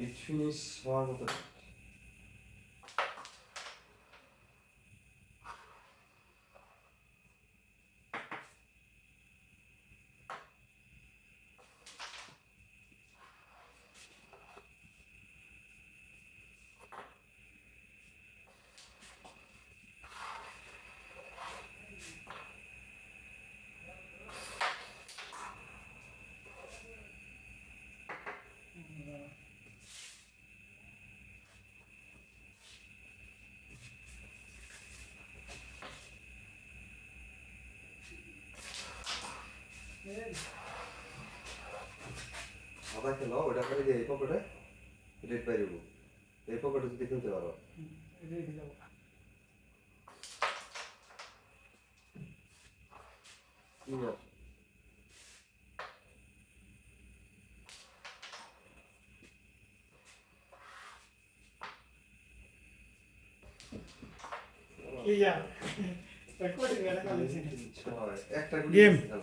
Yetişiniz var mıdır? আদা খেলো ওটা করে দিয়ে এই পকেটে রেট পাই দেবো। এই পকেটে যদি খেলতে পারো। একটা. খেলা